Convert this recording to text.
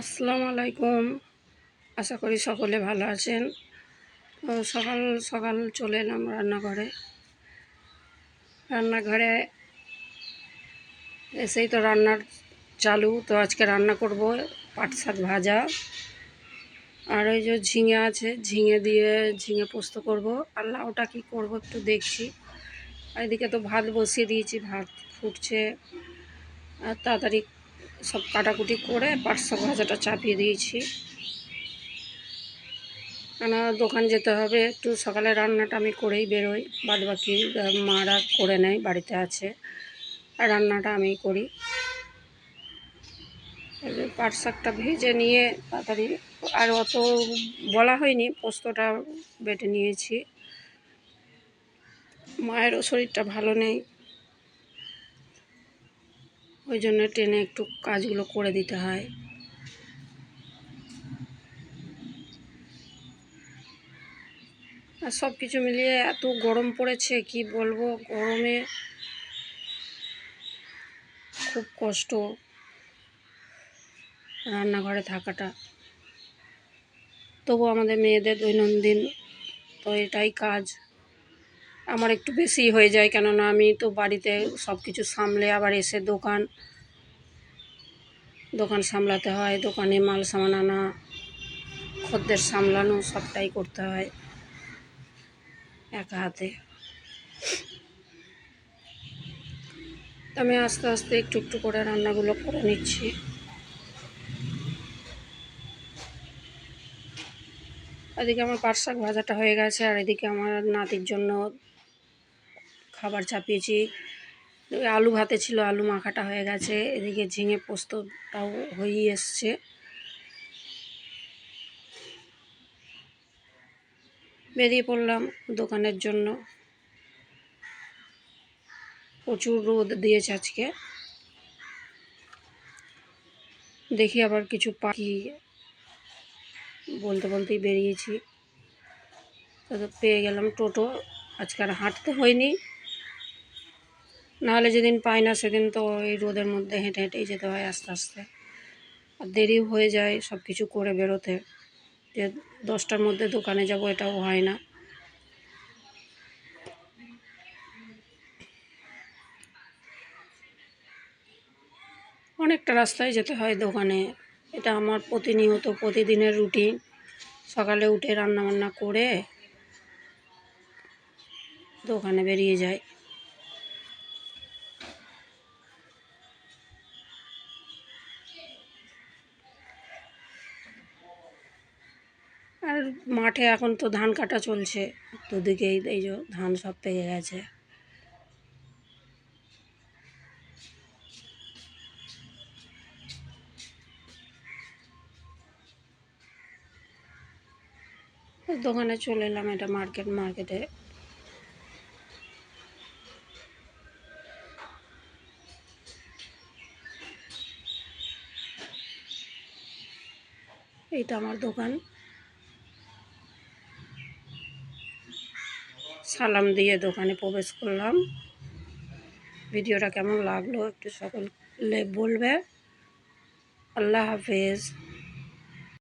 আসসালামু আলাইকুম। আশা করি সকলে ভালো আছেন। সকাল সকাল চলে এলাম রান্নাঘরে। রান্নাঘরে এসেই তো রান্নার চালু। তো আজকে রান্না করব পাট শাক ভাজা। আর ওই যে ঝিঙে আছে, ঝিঙে দিয়ে ঝিঙে পোস্ত করব। আর লাউটা কী করব একটু দেখছি। আর এদিকে তো ভাত বসিয়ে দিয়েছি, ভাত ফুটছে। আর তাড়াতাড়ি সব কাটাকুটি করে পাট ভাজাটা চাপিয়ে দিয়েছি। কেন দোকান যেতে হবে, একটু সকালে রান্নাটা আমি করেই বেরোই। বাদ বাকি মারা করে নেয়, বাড়িতে আছে। আর রান্নাটা আমিই করি। পাট শাকটা ভেজে নিয়ে তাড়াতাড়ি, আর অত বলা হয়নি, পোস্তটা বেটে নিয়েছি। মায়েরও শরীরটা ভালো নেই। ওই জন্য ট্রেনে একটু কাজগুলো করে দিতে হয়। আর সব কিছু মিলিয়ে এত গরম পড়েছে, কি বলব? গরমে খুব কষ্ট রান্নাঘরে থাকাটা। তবু আমাদের মেয়েদের দৈনন্দিন তো এটাই কাজ। আমার একটু বেশি হয়ে যায়, কেননা আমি তো বাড়িতে সব কিছু সামলে আবার এসে দোকান দোকান সামলাতে হয়, দোকানে মাল সামান আনা, খদ্দের সামলানো সবটাই করতে হয় একা হাতে। আমি আস্তে আস্তে একটু একটু করে রান্নাগুলো করে নিচ্ছি। এদিকে আমার পাট শাক ভাজাটা হয়ে গেছে, আর এদিকে আমার নাতির জন্য খাবার চাপিয়েছি। ওই আলু ভাতে ছিল, আলু মাখাটা হয়ে গেছে। এদিকে ঝিঙে পোস্তটাও হয়েই এসছে। বেরিয়ে পড়লাম দোকানের জন্য। প্রচুর রোদ দিয়েছে আজকে। দেখি আবার কিছু পাখি বলতে বলতেই বেরিয়েছি। পেয়ে গেলাম টোটো। আজকে আর হাঁটতে হয়নি। নাহলে যেদিন পাই না সেদিন তো এই রোদের মধ্যে হেঁটে হেঁটেই যেতে হয় আস্তে আস্তে। আর দেরি হয়ে যায় সব কিছু করে বেরোতে, যে দশটার মধ্যে দোকানে যাব এটাও হয় না। অনেকটা রাস্তায় যেতে হয় দোকানে। এটা আমার প্রতিনিয়ত প্রতিদিনের রুটিন। সকালে উঠে রান্না বান্না করে দোকানে বেরিয়ে যায় মাঠে এখন তো ধান কাটা চলছে। দুদিকেই এই যে ধান সব পেকে গেছে। দোকানে চলে এলাম এটা মার্কেট, মার্কেটে। এইটা আমার দোকান। সালাম দিয়ে দোকানে প্রবেশ করলাম। ভিডিওটা কেমন লাগল একটু সকলে বলবে। আল্লাহ হাফেজ।